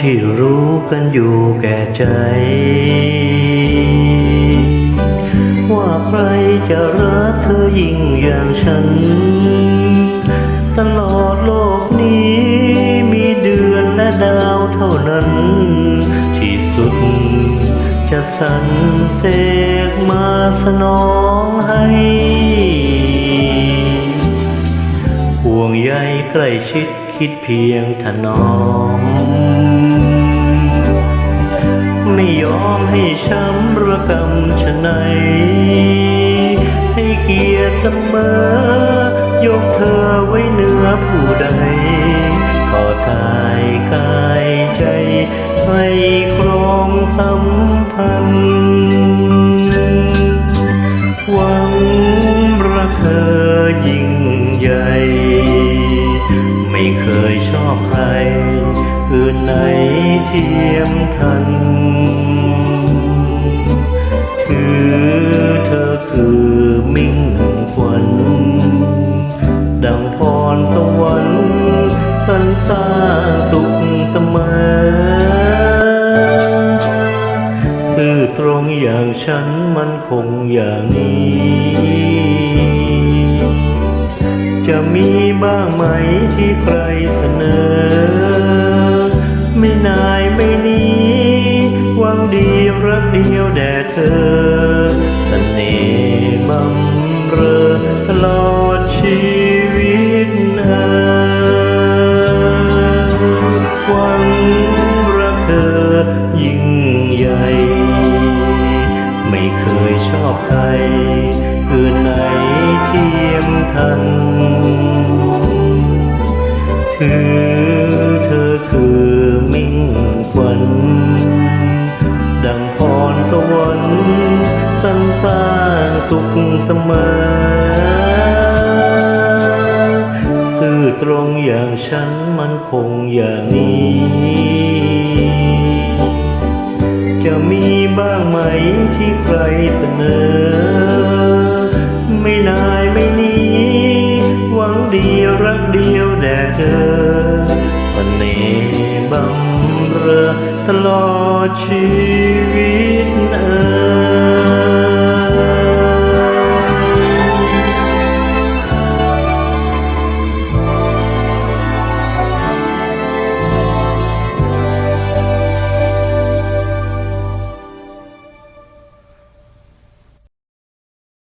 ที่รู้กันอยู่แก่ใจ ว่าใครจะรักเธอยิ่งอย่างฉัน ตลอดโลกนี้มีเดือนและดาวเท่านั้น ที่สุดจะสรรเสกมาสนองให้ห่วงใยใกล้ชิดคิดเพียงถนอม เสมอยกเธอไว้เหนือผู้ใดขอตายกายใจให้ครองสัมพันธ์หวังรักเธอยิ่งใหญ่ ไม่เคยชอบใครอื่นไหนเทียมทันคือเธอคือมิ่ง สร้างสุขเสมอคือตรงอย่างฉันมันคงอย่างนี้ จะมีบ้างไหมที่ใครเสนอ ไม่นายไม่นี้หวังดีรักเดียวแด่เธอเสน่ห์บำเรอ อยิ่งใหญ่ ไม่เคยชอบใครอื่นไหนเทียมทันคือเธอคือมิ่งขวัญดังพรสวรรค์สรรสร้างสุขเสมอคือตรงอย่างฉันมันคงอย่างนี้ ที่ใครเสนอ ไม่นายไม่หนี้หวังดีรักเดียวแด่เธอวันนี้บำเรอตลอดชีวิต